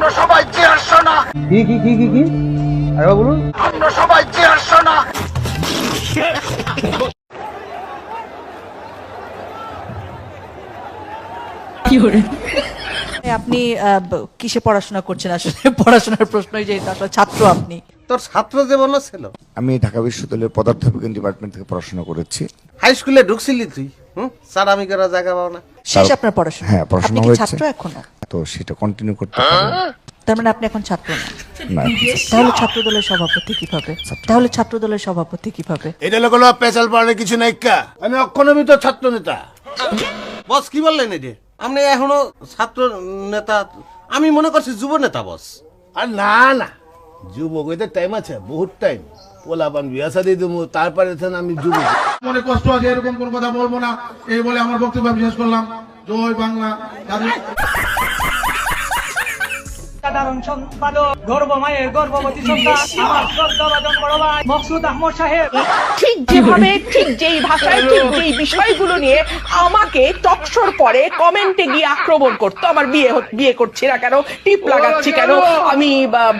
আমরা সবাই চেয়ার কি কি কি কি কি? আরে বলুন। আমরা সবাই চেয়ার আপনি কিসে পড়াশোনা করছেন? আসলে পড়াশোনার প্রশ্নই যে আসলে ছাত্র আপনি। তোর ছাত্র জীবনও ছিল। আমি ঢাকা বিশ্ববিদ্যালয়ের পদার্থবিজ্ঞান ডিপার্টমেন্ট থেকে পড়াশোনা করেছি। হাই স্কুলে ঢুকছিলি তুই? হুম? সারামি করা জায়গা পাও না শেষ আপনার পড়াশোনা। হ্যাঁ, পড়াশোনা হয়েছে। ছাত্র এখনও? তো সেটা কন্টিনিউ করতে পারি তার মানে আপনি এখন ছাত্র না। না তাহলে ছাত্র। দলের সভাপতি কীভাবে? তাহলে ছাত্র দলের সভাপতি কীভাবে? এটা লোক পেশাল পাড়ার কিছু নাই কা। আমি অক্ষণমি তো ছাত্র নেতা। বস কি বললেন এটি? আপনি এখনও ছাত্র নেতা আমি মনে করছি যুব নেতা বস। আর না না। যুবক এদের টাইম আছে বহুত টাইম পোলাপান বিয়া সাদি দেবো তারপরে আমি যুবক। মনে কষ্ট আছে এরকম কোন কথা বলব না। এই বলে আমার বক্তব্য শেষ করলাম। জয় বাংলা। সাধারণ সম্পাদক গর্ব মায়ের গর্ভবতী সন্তান আমার শ্রদ্ধাভাজন বড় ভাই মকসুদ আহমদ সাহেব। ঠিক যেভাবে ঠিক যেই ভাষায় ঠিক যেই বিষয়গুলো নিয়ে আমাকে টকশোর পরে কমেন্টে গিয়ে আক্রমণ করতো আমার বিয়ে বিয়ে করছি না কেন টিপ লাগাচ্ছি কেন আমি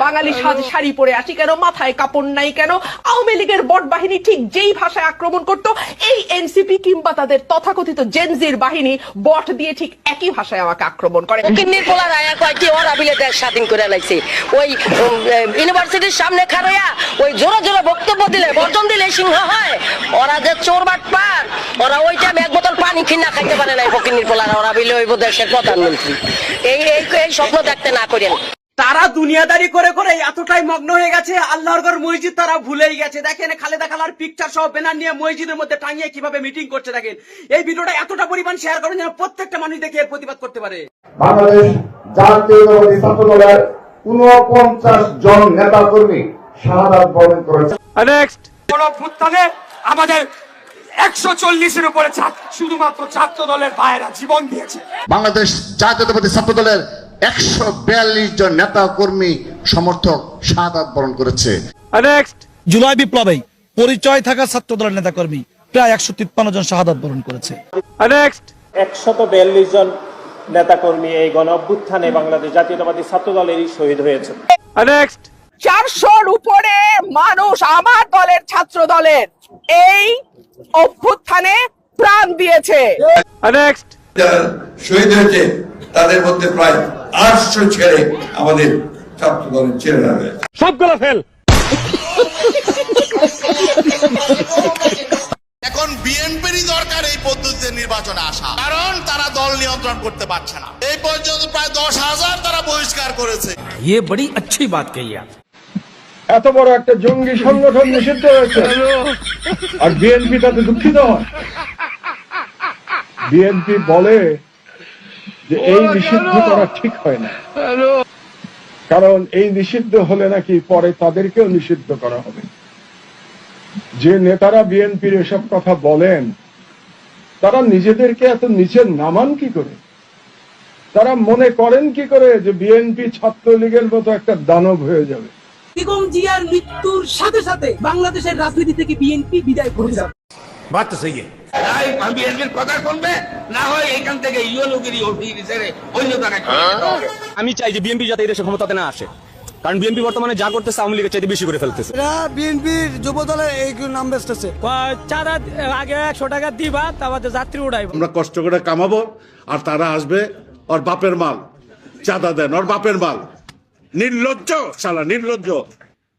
বাঙালি সাজ শাড়ি পরে আছি কেন মাথায় কাপড় নাই কেন আওয়ামী লীগের বট বাহিনী ঠিক যেই ভাষায় আক্রমণ করত এই এনসিপি কিংবা তাদের তথাকথিত জেনজির বাহিনী বট দিয়ে ঠিক একই ভাষায় আমাকে আক্রমণ করে। কিন্নির পোলা রায়া ওরা বিলে দেশ স্বাধীন করে লাইছে। ওই ইউনিভার্সিটির সামনে খারইয়া ওই জোরে জোরে বক্তব্য দিলে বর্জন দিলে সিংহ হয়। ওরা যে চোর বাট পার ওরা ওই টাইমে এক বোতল পানি কিনা খাইতে পারে না ফকিন্নির পোলারা ওরা বিলে ওই দেশের প্রধানমন্ত্রী। এই এই এই স্বপ্ন দেখতে না করেন। তারা দুনিয়াদারি করে করে এতটাই মগ্ন হয়ে গেছে আল্লাহর ঘর মসজিদ তারা ভুলেই গেছে। দেখেন খালেদা খালার পিকচার সহ ব্যানার নিয়ে মসজিদের মধ্যে টাঙিয়ে কীভাবে মিটিং করছে দেখেন। এই ভিডিওটা এতটা পরিমাণ শেয়ার করেন যেন প্রত্যেকটা মানুষ দেখে এর প্রতিবাদ করতে পারে। বাংলাদেশ জাতীয়তাবাদী ছাত্র উনপঞ্চাশ জন নেতা কর্মী শাহাদাত বরণ করেছে। আমাদের একশো চল্লিশের উপরে শুধুমাত্র ছাত্র দলের ভাইয়েরা জীবন দিয়েছে। বাংলাদেশ জাতীয়তাবাদী ছাত্র দলের একশো বিয়াল্লিশ জন নেতা কর্মী সমর্থক শাহাদাত বরণ করেছে। জুলাই বিপ্লবে পরিচয় থাকা ছাত্র দলের নেতা কর্মী প্রায় একশো তিপ্পান্ন জন শাহাদাত বরণ করেছে। একশত বিয়াল্লিশ জন নেতাকর্মী এই গণ অভ্যুত্থানে বাংলাদেশ জাতীয়তাবাদী ছাত্র দলেরই শহীদ হয়েছে। চারশোর উপরে মানুষ আমার দলের ছাত্র দলের এই অভ্যুত্থানে প্রাণ দিয়েছে। শহীদ হয়েছে তাদের মধ্যে প্রায় আটশো ছেলে আমাদের ছাত্র দলের ছেলেরা রয়েছে। এখন নিয়ন্ত্রণ করতে পারছে না এই পর্যন্ত প্রায় দশ হাজার তারা বহিষ্কার করেছে ये बड़ी अच्छी बात कही आप এত বড় একটা জঙ্গি সংগঠন নিষিদ্ধ হয়েছে আর বিএনপি তাতে দুঃখিত হয় বিএনপি বলে যে এই নিষিদ্ধ করা ঠিক হয় না কারণ এই নিষিদ্ধ হলে নাকি পরে তাদেরকেও নিষিদ্ধ করা হবে যে নেতারা বিএনপির এসব কথা বলেন তারা নিজেদেরকে এত নিচে নামান কি করে? তারা মনে করেন কি করে যে বিএনপি ছাত্রলীগের মতো একটা দানব হয়ে যাবে? বেগম জিয়ার মৃত্যুর সাথে সাথে বাংলাদেশের রাজনীতি থেকে বিএনপি বিদায় করে যাবে বাত বিএনপির কথা শুনবে? না হয় এখান থেকে ইউনুগিরি অফিস অন্য জায়গায় আমি চাই যে বিএনপি যাতে এই দেশে ক্ষমতাতে না আসে। কারণ বিএনপি বর্তমানে যা করতেছে আওয়ামী লীগের চাইতে বেশি করে ফেলতেছে। বিএনপির যুব দলের এই নাম বেসতেছে চাঁদা আগে একশো টাকা দিবা তারপর যাত্রী উড়াইব। আমরা কষ্ট করে কামাবো আর তারা আসবে ওর বাপের মাল। চাঁদা দেন ওর বাপের মাল। নির্লজ্জ শালা নির্লজ্জ।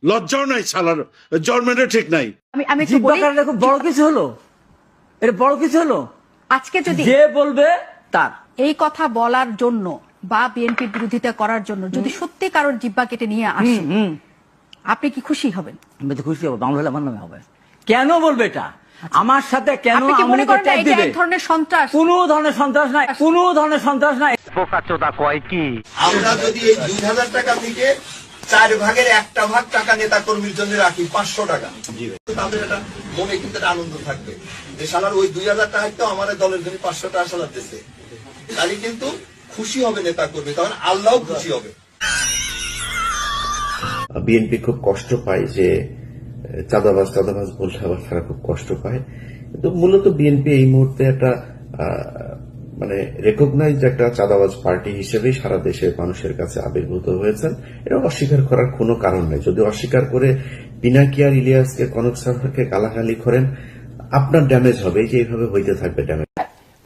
লজ্জাও নাই শালার। জন্মেরও ঠিক নাই। আমি আমি একটু বলি খুব বড় কিছু হলো? এটা বড় কিছু হলো? আজকে যদি যে বলবে তার। এই কথা বলার জন্য বা বিএনপির বিরোধিতা করার জন্য যদি সত্যি কারোর জিব্বা কেটে নিয়ে আসে আপনি কি খুশি হবেন? আমি তো খুশি হব বাংলা হলে আমার নামে হবে। কেন বলবে এটা? আমার সাথে কেন আপনি কি মনে করেন না ট্যাগ দিবে? এক ধরনের সন্ত্রাস? কোনো ধরনের সন্ত্রাস নাই কোনো ধরনের সন্ত্রাস নাই। বোকাচোদা কয় কি? আমরা যদি এই দুই হাজার টাকা থেকে চার ভাগের একটা ভাগ টাকা নেতা কর্মীর জন্য রাখি পাঁচশো টাকা। তাদের একটা মনে কিন্তু একটা আনন্দ থাকবে। যে সালার ওই দুই হাজার টাকা তো আমার দলের জন্য পাঁচশো টাকা সালার দিচ্ছে তাহলে কিন্তু খুশি হবে নেতা কর্মী তখন আল্লাহ খুশি হবে। বিএনপি খুব কষ্ট পায় যে চাঁদাবাজ চাঁদাবাজ বললে আবার তারা খুব কষ্ট পায়। কিন্তু মূলত বিএনপি এই মুহূর্তে একটা মানে রেকগনাইজড একটা চাঁদাবাজ পার্টি হিসেবেই সারা দেশের মানুষের কাছে আবির্ভূত হয়েছেন। এটা অস্বীকার করার কোনো কারণ নেই। যদি অস্বীকার করে পিনাকিয়ার ইলিয়াসকে কনক সাহাকে গালাগালি করেন আপনার ড্যামেজ হবে। যে এইভাবে হইতে থাকবে ড্যামেজ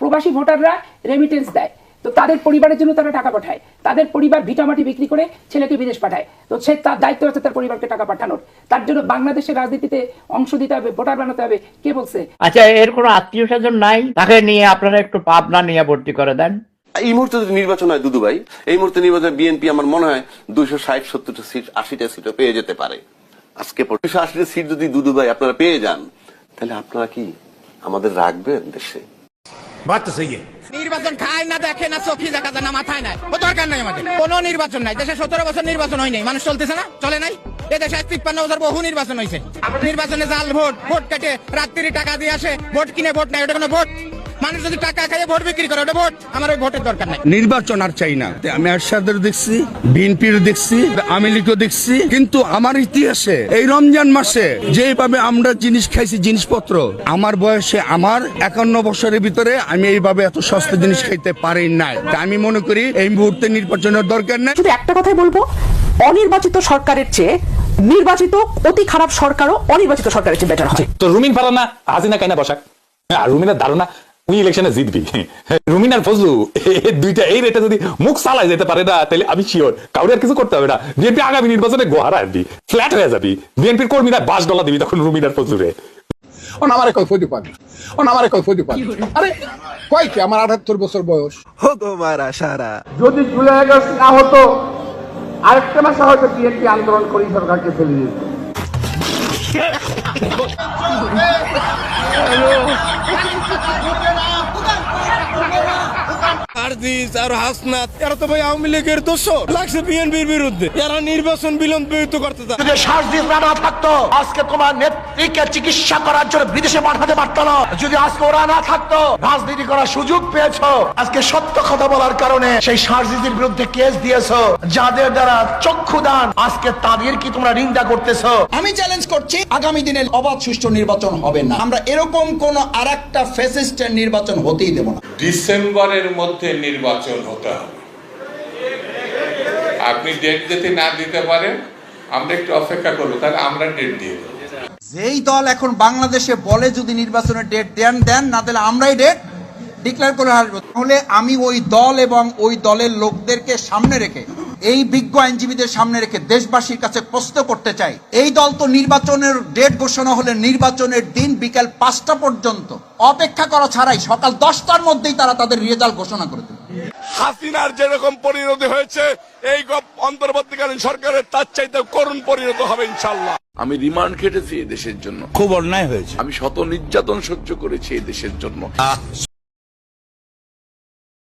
প্রবাসী ভোটাররা রেমিটেন্স দেয়। তো তাদের পরিবারের জন্য তারা টাকা পাঠায়। তাদের পরিবার ভিটামাটি বিক্রি করে ছেলেকে বিদেশ পাঠায়। তো সে তার দায়িত্ব আছে তার পরিবারকে টাকা পাঠানোর। তার জন্য বাংলাদেশের রাজনীতিতে অংশ দিতে হবে ভোটার বানাতে হবে। কে বলছে? আচ্ছা এর কোনো আত্মীয় স্বজন নাই? তাকে নিয়ে আপনারা একটু পাবনা নিয়ে ভর্তি করে দেন। এই মুহূর্তে যদি নির্বাচন হয় দুদু ভাই এই মুহূর্তে নির্বাচনে বিএনপি আমার মনে হয় দুইশো ষাট সত্তরটা সিট আশিটা সিটও পেয়ে যেতে পারে। আজকে দুইশো আশিটা সিট যদি দুদু ভাই আপনারা পেয়ে যান তাহলে আপনারা কি আমাদের রাখবেন দেশে? নির্বাচন খায় না, দেখে না, চোখে দেখা যায় না, মাথায় নাই। ও দরকার নাই আমাদের। কোনো নির্বাচন নাই। দেশে সতেরো বছর নির্বাচন হয়নি মানুষ চলতেছে না, চলে নাই। এ দেশে তিপ্পান্ন বছর বহু নির্বাচন হয়েছে নির্বাচনে জাল, ভোট ভোট কেটে রাত্রি টাকা দিয়ে আসে, ভোট কিনে ভোট নাই, ওটা কোনো ভোট। মানুষ যদি টাকা খাইয়ে ভোট বিক্রি করে ওটা ভোট। আমার ওই ভোটের দরকার নাই। নির্বাচন আর চাই না। আমি এরশাদের দেখছি বিএনপির দেখছি আমি লীগও দেখছি। কিন্তু আমার ইতিহাসে এই রমজান মাসে যেভাবে আমরা জিনিস খাইছি জিনিসপত্র আমার বয়সে আমার একান্ন বছরের ভিতরে আমি এইভাবে এত সস্তা জিনিস খাইতে পারি নাই। তা আমি মনে করি এই মুহূর্তে নির্বাচনের দরকার নাই। শুধু একটা কথাই বলব অনির্বাচিত সরকারের চেয়ে নির্বাচিত অতি খারাপ সরকারও অনির্বাচিত সরকারের চেয়ে বেটার হয় তো রুমিন পারা না হাসিনা কাইনা বসাক। আর রুমিনের ধারণা উনি ইলেকশনে জিতবি। রুমিন আর ফজলু দুইটা এই রেটে যদি মুখ চালাই যেতে পারে না তাহলে আমি শিওর কাউরে আর কিছু করতে হবে না। বিএনপি আগামী নির্বাচনে গোহারা আসবি ফ্ল্যাট হয়ে যাবি। বিএনপির কর্মীরা বাস ডলার দিবি তখন রুমিন আর ফজলুরে। অন আমারে কয় ফদি পান। অন আমারে কয় ফদি পান। আরে কয় কি আমার আটাত্তর বছর বয়স? যদি জুলাই আগস্ট না হতো আরেকটা মাসে হয়তো বিএনপি আন্দোলন করি সরকারকে ফেলে দিত। 我们准备好啦哦呦一 আর হাসনাত এরা তো ভাই আওয়ামী লীগের দোষ লাগছে বিএনপির বিরুদ্ধে। এরা নির্বাচন বিলম্বিত করতে চায়। যদি না থাকতো আজকে তোমার নেত্রীকে চিকিৎসা করার জন্য বিদেশে পাঠাতে পারতো না। যদি আজকে ওরা না থাকতো রাজনীতি করার সুযোগ পেয়েছ। আজকে সত্য কথা বলার কারণে সেই বিরুদ্ধে কেস দিয়েছ যাদের দ্বারা চক্ষু দান। আজকে তাদের কি তোমরা নিন্দা করতেছো? আমি চ্যালেঞ্জ করছি আগামী দিনে অবাধ সুষ্ঠু নির্বাচন হবে না। আমরা এরকম কোন আর একটা ফেসিস্টের নির্বাচন হতেই দেব না। ডিসেম্বরের মধ্যে নির্বাচন হতে হবে। আপনি ডেট যদি না দিতে পারেন, আমরা একটু অপেক্ষা করব, তাহলে আমরা ডেট দিয়ে দেবো। যেই দল এখন বাংলাদেশে বলে যদি নির্বাচনের ডেট দেন দেন, না তাহলে আমরাই ডেট ডিক্লেয়ার করে আসব। তাহলে আমি ওই দল এবং ওই দলের লোকদেরকে সামনে রেখে এই বিজ্ঞ আইনজীবীদের সামনে রেখে দেশবাসীর কাছে প্রশ্ন করতে চাই। এই দল তো নির্বাচনের ডেট ঘোষণা হলে নির্বাচনের দিন বিকাল পাঁচটা পর্যন্ত অপেক্ষা করা ছাড়াই সকাল দশটার মধ্যেই তারা তাদের রেজাল্ট ঘোষণা করে দেবে। হাসিনার যেরকম পরিণতি হয়েছে এই অন্তর্বর্তীকালীন সরকারের তার চাইতে করুণ পরিণত হবে ইনশাল্লাহ আমি রিমান্ড খেটেছি এই দেশের জন্য। খুব অন্যায় হয়েছে। আমি শত নির্যাতন সহ্য করেছি এই দেশের জন্য।